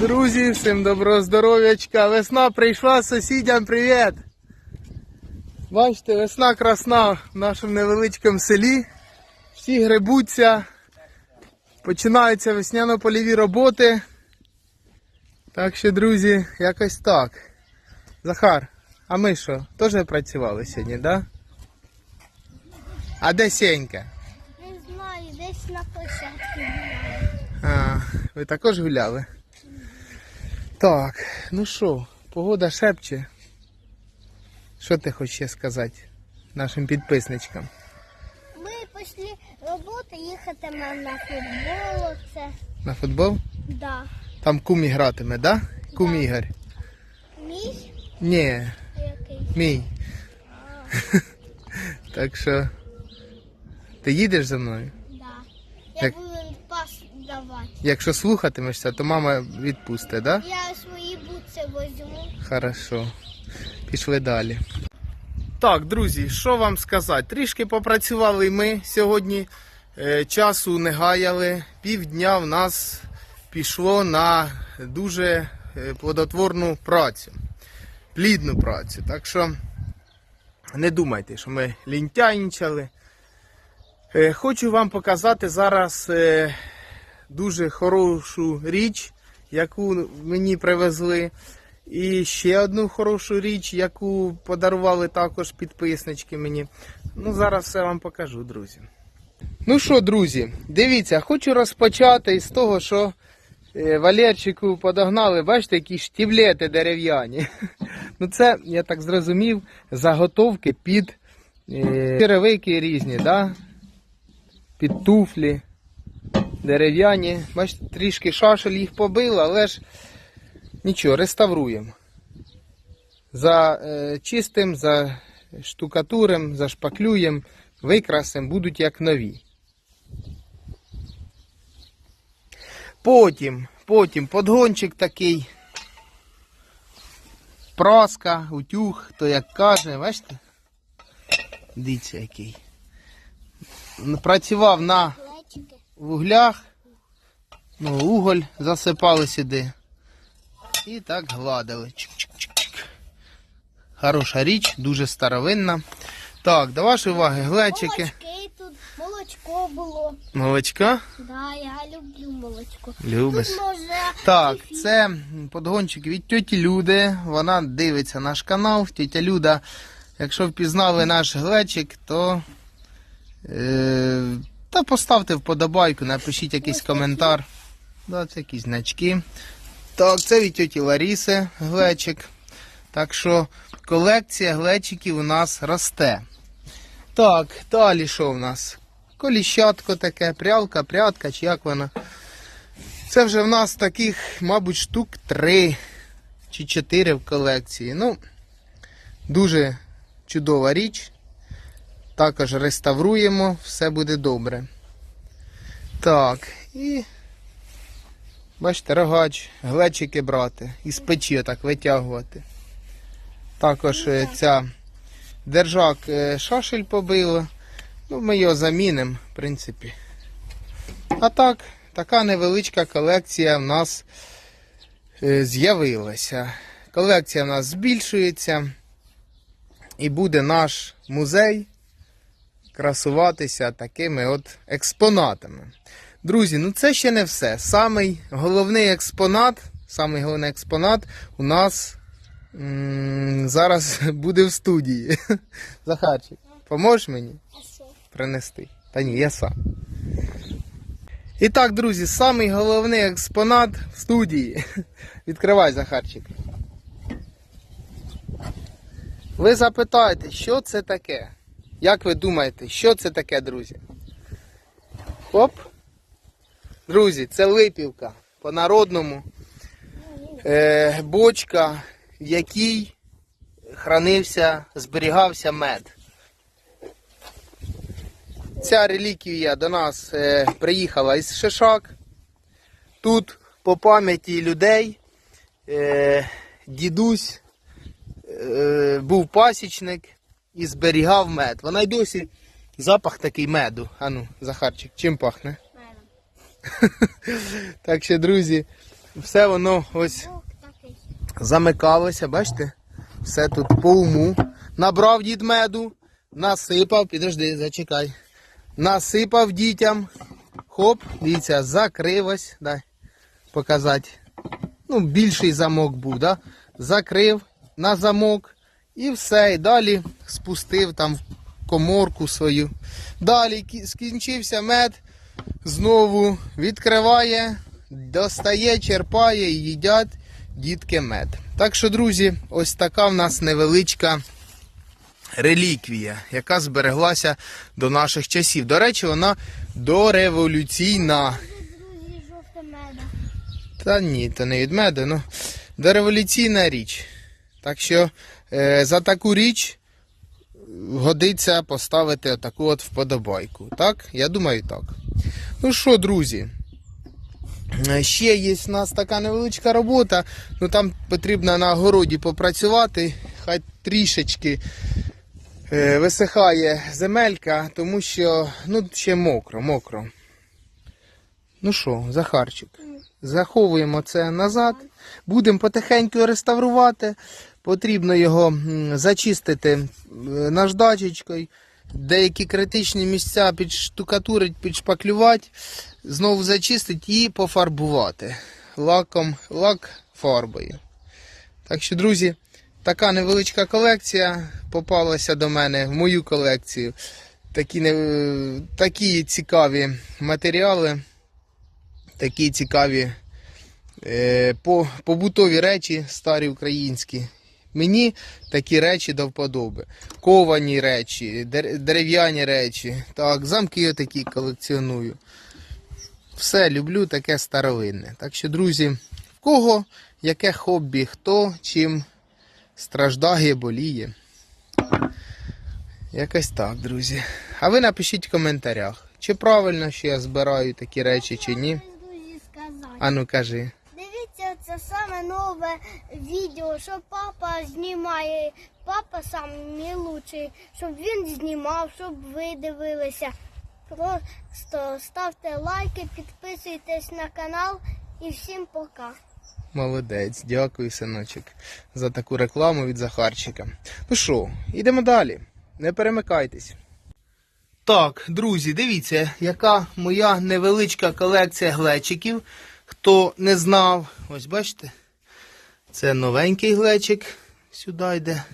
Друзі, всім доброго здоров'ячка. Весна прийшла, сусідям привіт. Бачите, весна красна в нашому невеличкому селі. Всі грибуться. Починаються весняно-польові роботи. Так що, друзі, якось так. Захар, а ми що, теж працювали сьогодні, так? Да? А де Сенька? Не знаю, десь на площадці гуляю. А, ви також гуляли? Так, ну що, погода шепче. Що ти хочеш ще сказати нашим підписничкам? Ми після роботи їхатиме на футбол. Це На футбол? да. Там кумі гратиме, да? Кум Да. Ігор? Мій Ні, який? мій. так що. Ти їдеш за мною? Да. Я Так. Якщо слухатимешся, то мама відпусте, да? Я свої бутси возьму. Хорошо. Пішли далі. Так, друзі, що вам сказати? Трішки попрацювали ми сьогодні. Е, часу не гаяли. Півдня в нас пішло на дуже е, плодотворну працю, плідну працю. Так що не думайте, що ми лінтяйничали. Е, хочу вам показати зараз дуже хорошу річ, яку мені привезли. І ще одну хорошу річ, яку подарували також підписнички мені. Ну, зараз все вам покажу, друзі. Ну що, друзі, дивіться, хочу розпочати із того, що е, Валерчику подогнали, бачите, які штіблети дерев'яні. Ну, це, я так зрозумів, заготовки під е, черевики різні, да? під туфлі дерев'яні. Бачите, трішки шашель їх побило, але ж Нічого, реставруємо. За е, чистим, за штукатурем, зашпаклюємо, викрасимо, будуть як нові. Потім, потім подгончик такий. Праска, утюг, хто як каже, бачите? Дивіться який. Працював на. Вуглях, ну, уголь засипали сюди. І так гладили. Чик-чик-чик-чик. Хороша річ, дуже старовинна. Так, до вашої уваги, глечики. Молочки тут, молочко було. Молочка. Да, я люблю молочко. Любиш. Тут можна Так, це подгончик від тьоті Люди. Вона дивиться наш канал. Тетя Люда, якщо впізнали наш глечик, то е, та поставте вподобайку, напишіть якийсь коментар. Да, це якісь значки. Так, це від тьоті Ларіси глечик. Так що колекція глечиків у нас росте. Так, далі що в нас? Коліщатко таке, прялка, прядка, чи як вона. Це вже в нас таких, мабуть, штук 3 чи 4 в колекції. Ну, дуже чудова річ. Також реставруємо, все буде добре. Так, і бачите, рогач, глечики брати, із печі так витягувати. Також е, ця держак е, шашель побило. Ну, ми його замінимо, в принципі. А так, така невеличка колекція в нас е, з'явилася. Колекція в нас збільшується. І буде наш музей красуватися такими от експонатами. Друзі, ну це ще не все. Самий головний експонат, самий головний експонат у нас м, зараз буде в студії. Захарчик, поможеш мені? Принести. Та ні, я сам. І так, друзі, самий головний експонат в студії. Відкривай, Захарчик. Ви запитаєте, що це таке? Як ви думаєте, що це таке, друзі? Хоп. Друзі, це липівка по-народному. Е, бочка, в якій хранився, зберігався мед. Ця реліквія до нас е, приїхала із Шишак. Тут по пам'яті людей е, дідусь е, був пасічник і зберігав мед. Вона й досі запах такий меду. Ану, Захарчик, чим пахне? Мене. Так що, друзі, все воно ось замикалося, бачите? Все тут по уму. Набрав дід меду, насипав, підожди, зачекай. Насипав дітям. Хоп, дивіться, закрив ось, дай показати. Ну, більший замок був, да? Закрив на замок і все. І далі спустив там коморку свою. Далі скінчився мед, знову відкриває, достає, черпає і їдять дітки мед. Так що, друзі, ось така в нас невеличка реліквія, яка збереглася до наших часів. До речі, вона дореволюційна. Та ні, то не від меду, ну дореволюційна річ. Так що за таку річ годиться поставити отаку от вподобайку. Так? Я думаю, так. Ну що, друзі? е, Ще є в нас така невеличка робота. Ну там потрібно на городі попрацювати, хай трішечки е, висихає земелька, тому що ну, ще мокро, мокро. Ну що, Захарчик, заховуємо це назад. Будемо потихеньку реставрувати. Потрібно його зачистити е, наждачечкою. Деякі критичні місця підштукатурить, підшпаклювати, знову зачистити і пофарбувати лаком, лак фарбою. Так що, друзі, така невеличка колекція попалася до мене в мою колекцію. Такі, не, такі цікаві матеріали такі цікаві е, по, побутові речі старі українські. Мені такі речі до вподоби. Ковані речі, дерев'яні речі. Так, замки такі колекціоную. Все люблю таке старовинне. Так що, друзі, в кого яке хобі, хто чим страждає, боліє. Якось так, друзі. А ви напишіть в коментарях, чи правильно, що я збираю такі речі, чи ні. А ну кажи. Саме нове відео, що папа знімає. Папа сам лучший, щоб він знімав, щоб ви дивилися. Просто ставте лайки, підписуйтесь на канал і всім пока. Молодець, дякую, синочок, за таку рекламу від Захарчика. Ну що, йдемо далі. Не перемикайтесь. Так, друзі, дивіться, яка моя невеличка колекція глечиків. Хто не знав, ось бачите, це новенький глечик. Сюди йде.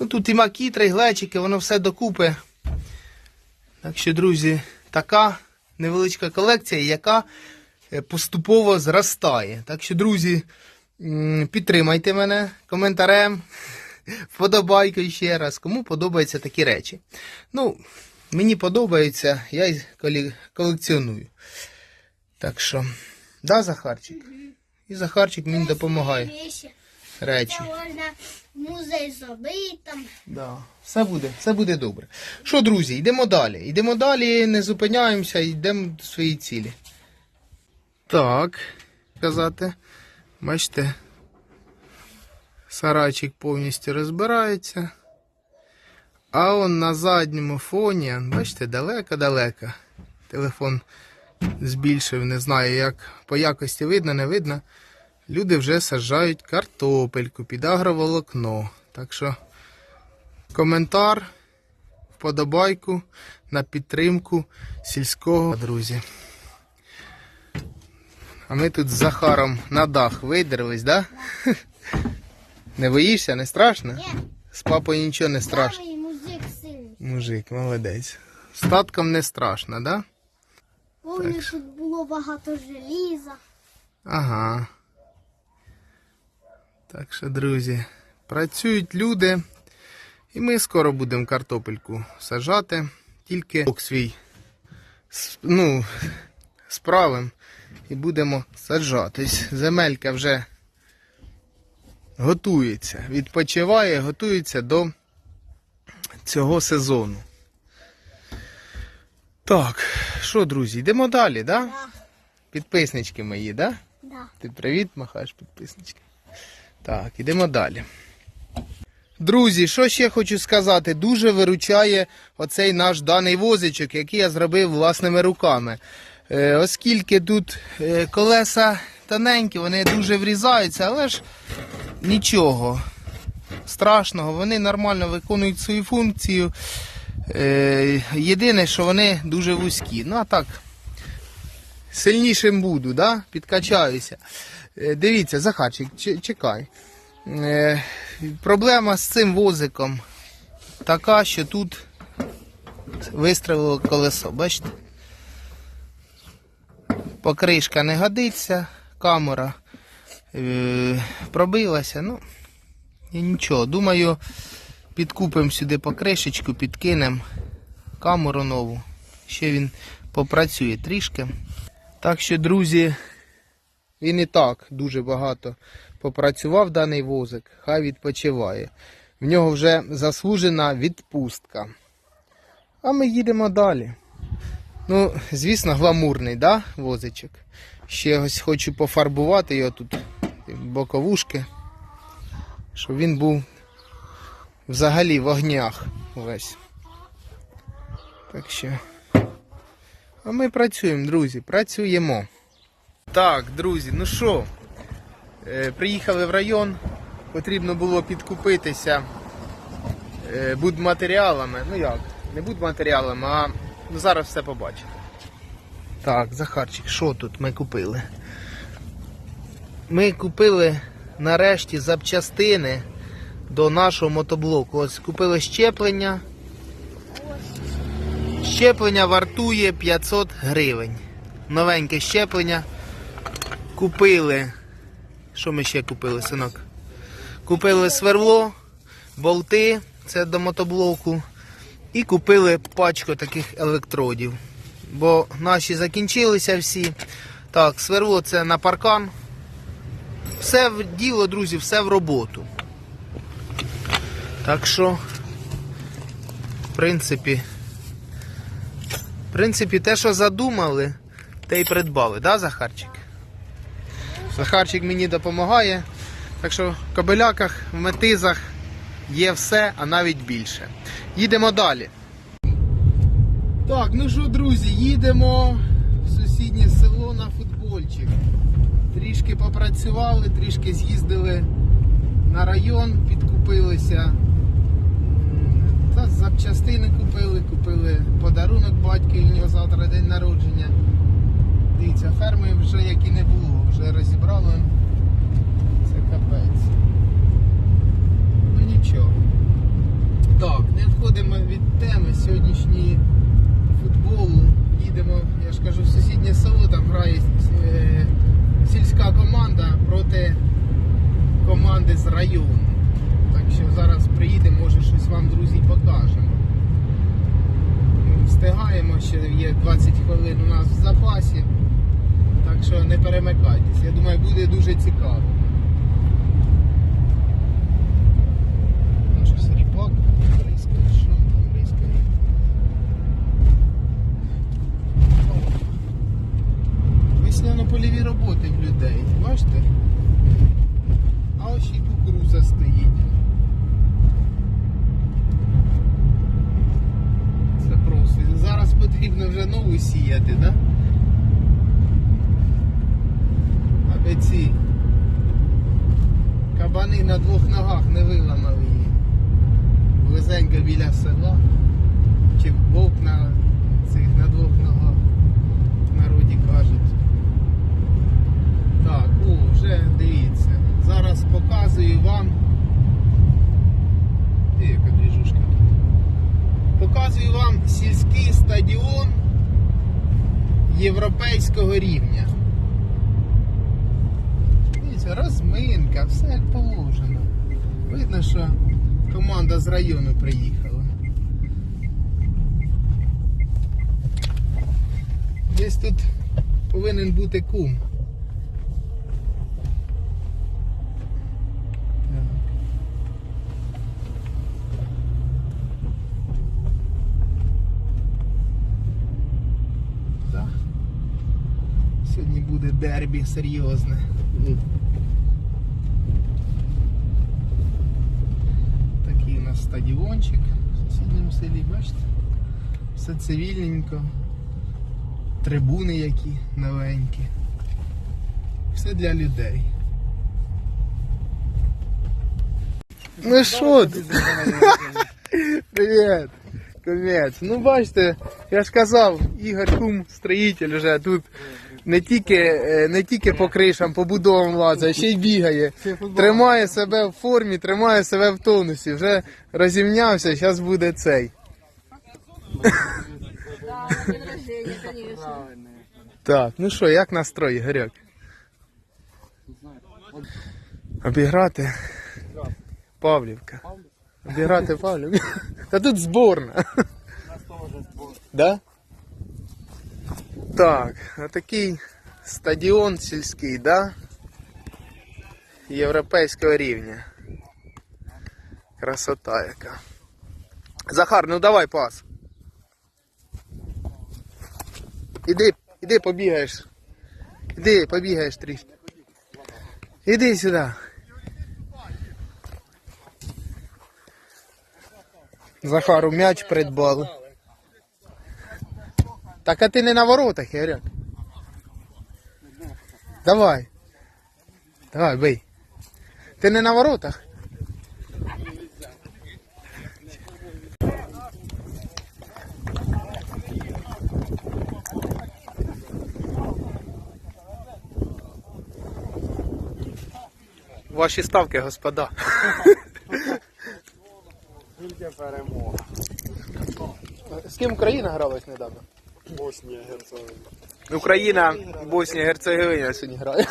Ну тут і макітри, і глечики, воно все докупи. Так що, друзі, така невеличка колекція, яка е, поступово зростає. Так що, друзі, підтримайте мене коментарем, вподобайкою ще раз, кому подобаються такі речі. Ну, мені подобається, я й колекціоную. Так що, да, Захарчик? І Захарчик мені допомагає. Речі. Можна музей зробити там. Да, все буде, все буде добре. Що, друзі, йдемо далі. Йдемо далі, не зупиняємося, йдемо до своєї цілі. Так, казати. Бачите, сарайчик повністю розбирається. А он на задньому фоні, бачите, далеко-далеко. Телефон збільшив, не знаю, як по якості видно, не видно. Люди вже саджають картопельку під агроволокно. Так що коментар, вподобайку на підтримку сільського друзі. А ми тут з Захаром на дах видерлись, да? Не боїшся, не страшно? Ні, З папою нічого не страшно. Мужик, молодець. З татком не страшно, да? Помню, тут було багато желіза. Ага. Так що, друзі, працюють люди. І ми скоро будемо картопельку сажати. Тільки свій ну, справим і будемо саджатись. Земелька вже готується, відпочиває, готується до цього сезону. Так, що, друзі, йдемо далі, да? Да, Підписнички мої, да? да. Ти привіт, махаєш підписнички. Так, ідемо далі. Друзі, що ще хочу сказати? Дуже виручає оцей наш даний возичок, який я зробив власними руками. Е, Оскільки тут е, колеса тоненькі, вони дуже врізаються, але ж нічого страшного, вони нормально виконують свою функцію. Е, Єдине, що вони дуже вузькі. Ну а так, сильнішим буду, да? підкачаюся. Е, Дивіться, Захарчик, чекай. Е, Проблема з цим возиком така, що тут вистрелило колесо, бачите? Покришка не годиться, камера пробилася, ну і нічого. Думаю, підкупимо сюди покришечку, підкинемо камеру нову. Ще він попрацює трішки. Так що, друзі, він і так дуже багато попрацював даний возик, хай відпочиває. В нього вже заслужена відпустка. А ми їдемо далі. Ну, звісно, гламурний, да, возичок. Ще ось хочу пофарбувати його тут, боковушки, щоб він був взагалі в огнях весь. Так що. А ми працюємо, друзі, працюємо. Так, друзі, ну що, е, приїхали в район, потрібно було підкупитися е, будматеріалами. Ну як, не будматеріалами, а ну, зараз все побачите. Так, Захарчик, що тут ми купили? Ми купили нарешті запчастини до нашого мотоблоку. Ось купили щеплення. Щеплення вартує 500 гривень. Новеньке щеплення. Купили. Що ми ще купили, синок? Купили сверло, болти, це до мотоблоку. І купили пачку таких електродів. Бо наші закінчилися всі. Так, сверло це на паркан. Все в діло, друзі, все в роботу. Так що, в принципі, в принципі, те, що задумали, те й придбали, да, Захарчик? Захарчик мені допомагає. Так що в кобеляках, в метизах є все, а навіть більше. Їдемо далі. Так, ну що, друзі, їдемо в сусіднє село на футбольчик. Трішки попрацювали, трішки з'їздили на район, підкупилися. Запчастини купили, купили подарунок батькові, у нього завтра день народження. Дивіться, ферми вже як і не було, вже розібрали. Це капець. Ну нічого. Так, не входимо від теми сьогоднішньої футболу. Їдемо, я ж кажу, в сусіднє село, там грає е, сільська команда проти команди з району. Так що зараз приїдемо, може щось вам, друзі, й покажемо. Ну, Встигаємо, ще є 20 хвилин у нас. Так що не перемикайтесь. Я думаю, буде дуже цікаво. Ну, щось ріпак бризкає, що там бризкає. Весняно-польові роботи в людей, бачите? А ось і кукуруза стоїть. Це просто. Зараз потрібно вже нову сіяти, так? Да? Аби ці кабани на двох ногах не виламали її. Близенько біля села. Чи вовк на цих на двох ногах. В народі кажуть. Так, о, вже дивіться. Зараз показую вам. Де яка двіжушка тут? Показую вам сільський стадіон європейського рівня. Дивіться, розминка, все як положено. Видно, що команда з району приїхала. Десь тут повинен бути кум. Сьогодні буде дербі серйозне. Такий у нас стадіончик в сусідньому селі, бачите? Все цивільненько. трибуни які новенькі. Все для людей. Ну що ти? Привіт! Конець. Ну бачите, я ж казав, Ігор Кум, строїтель вже тут не тільки, е, не тільки по кришам, по будовам лазить, а ще й бігає. Тримає себе в формі, тримає себе в тонусі. Вже розімнявся, зараз буде цей. Так, ну що, як настрой, Гаряк? Обіграти Павлівка. Обіграти Павлівка. Та тут зборна. Да? Так, отакий стадіон сільський, да? Європейського рівня. Красота яка. Захар, ну давай пас. Іди, іди побігаєш. Іди, побігаєш трішки. Іди сюди. Захару м'яч придбали. Так а ти не на воротах, Яряк. Давай. Давай, бий. Ти не на воротах? Ваші ставки, господа. Тільки перемога. З ким Україна гралась недавно? Боснія Герцеговина. Україна, Боснія, Герцеговина сьогодні грає.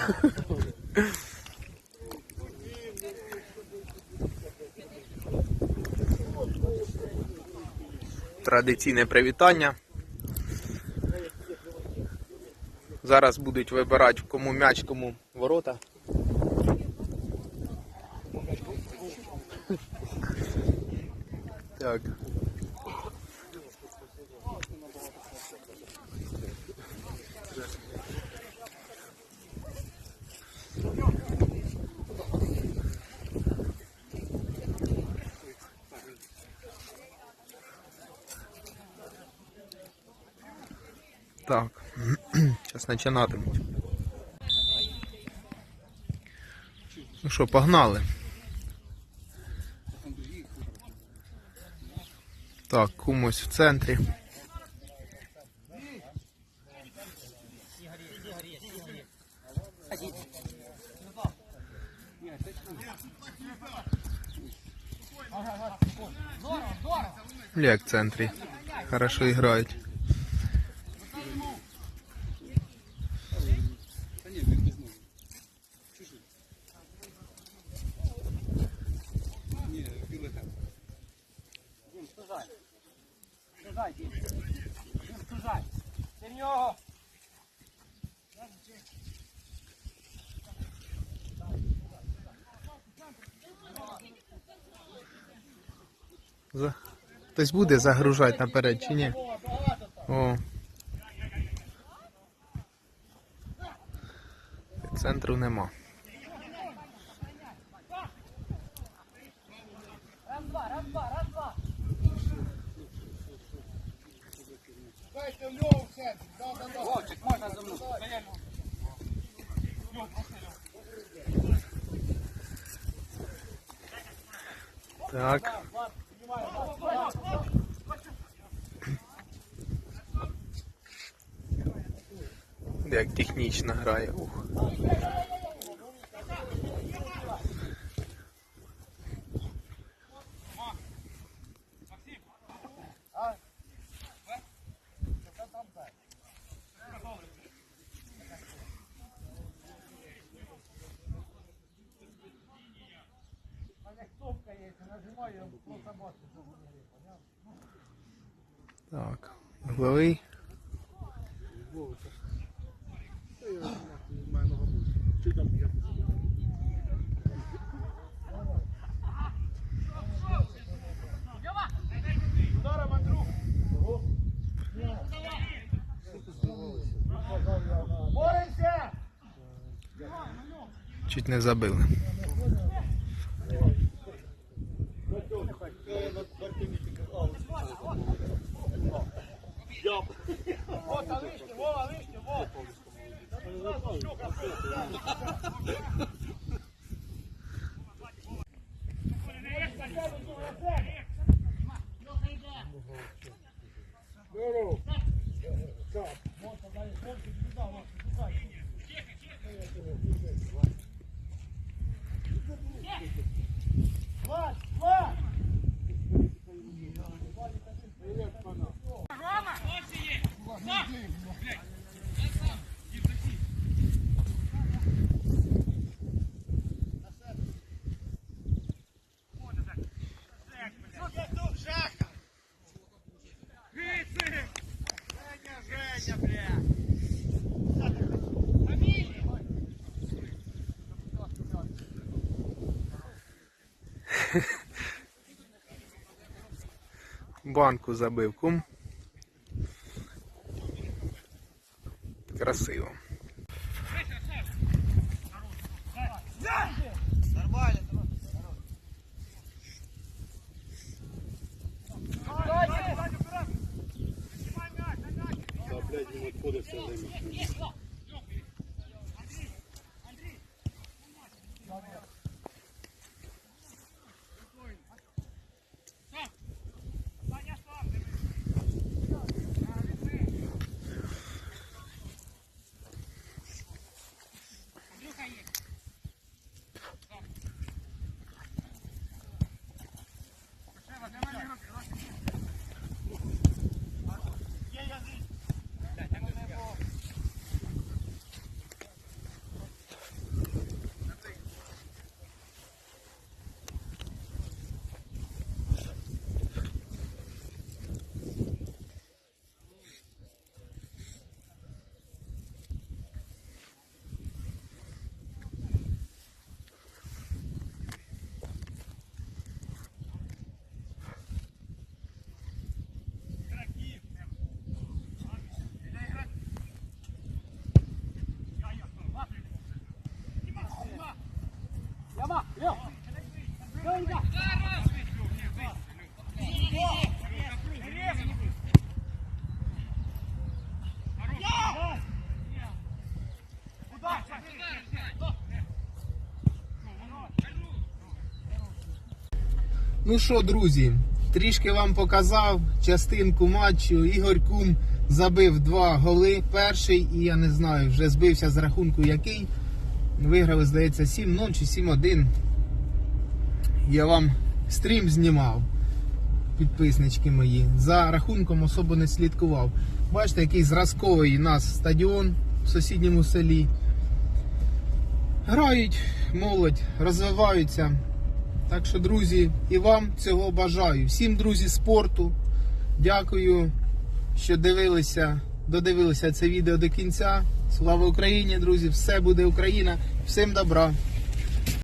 Традиційне привітання. Зараз будуть вибирати кому м'яч, кому ворота. Так. Так. Зараз починатимуть. Ну що, погнали. Так, кумось в центрі. Як в центрі. Хорошо грають. За... Хтось буде загружати наперед чи ні? О. Центру нема. Як технічно грає. Ух. Так, угловий. Чуть не забили. Банку забив кум. Красиво. Та, блядь, він відходить все Ну що, друзі, трішки вам показав частинку матчу. Ігор Кум забив два голи. Перший, і я не знаю, вже збився з рахунку який. Виграли, здається, 7-0 чи 7-1. Я вам стрім знімав, підписнички мої. За рахунком особо не слідкував. Бачите, який зразковий у нас стадіон в сусідньому селі. Грають молодь, розвиваються. Так що, друзі, і вам цього бажаю. Всім друзі спорту. Дякую, що дивилися, додивилися це відео до кінця. Слава Україні, друзі! Все буде Україна! Всім добра!